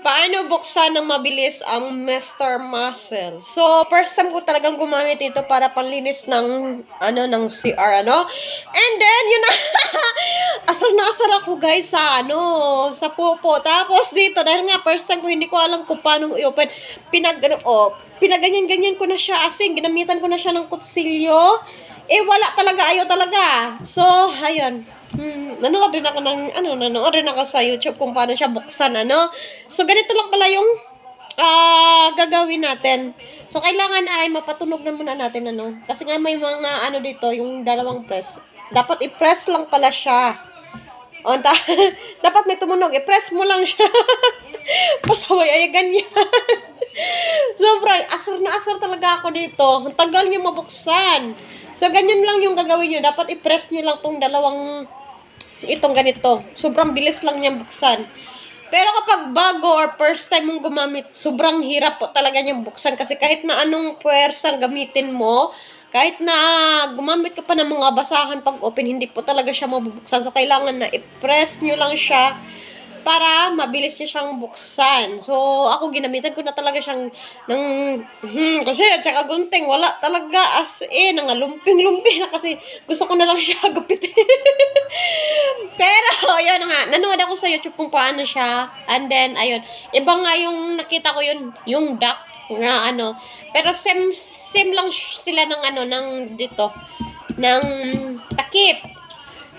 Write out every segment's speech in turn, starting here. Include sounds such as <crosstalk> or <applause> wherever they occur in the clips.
Paano buksan ng mabilis ang Mr. Muscle? So, first time ko talagang gumamit ito para panlinis ng, ano, ng CR, ano? And then, yun na, <laughs> asar na asar ako, guys, sa, ano, sa pupo. Tapos, dito, dahil nga, first time ko, hindi ko alam kung paano i-open. Pinag, ano, oh, pinaganyan-ganyan ko na siya, as in, ginamitan ko na siya ng kutsilyo. Eh, wala talaga, ayaw talaga. So, ayun. Hmm, nanood rin ako ng, ano, nanood rin ako sa YouTube kung paano siya buksan, ano. So, ganito lang pala yung ah gagawin natin. So, kailangan ay mapatunog na muna natin, ano. Kasi nga may mga, ano dito, yung dalawang press. Dapat i-press lang pala siya. O, <laughs> dapat may tumunog. I-press mo lang siya. <laughs> Pasaway ay ganyan. <laughs> Sobrang asar na asar talaga ako dito. Ang tagal niyo mabuksan. So, ganyan lang yung gagawin niyo. Dapat i-press niyo lang tong dalawang itong ganito. Sobrang bilis lang niyang buksan. Pero kapag bago or first time mong gumamit, sobrang hirap po talaga niyang buksan. Kasi kahit na anong puwersang gamitin mo, kahit na gumamit ka pa ng mga basahan pag open, hindi po talaga siya mabubuksan. So, kailangan na i-press nyo lang siya para mabilis niya siyang buksan. So, ako ginamitan ko na talaga siyang ng, hmm, kasi at saka gunting, wala talaga as in, nga lumping-lumping na kasi gusto ko na lang <laughs> siya gupitin. <laughs> Pero, yun nga, nanood ako sa YouTube kung paano siya. And then, ayun, iba nga yung nakita ko yun, yung duck na ano. Pero same, same lang sila ng ano, ng dito, ng takip.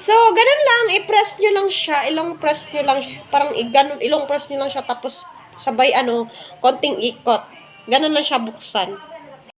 So, ganun lang, i-press nyo lang siya, ilong press nyo lang siya, parang i-ganon, ilong press nyo lang siya, tapos sabay ano, konting ikot. Ganun lang siya buksan.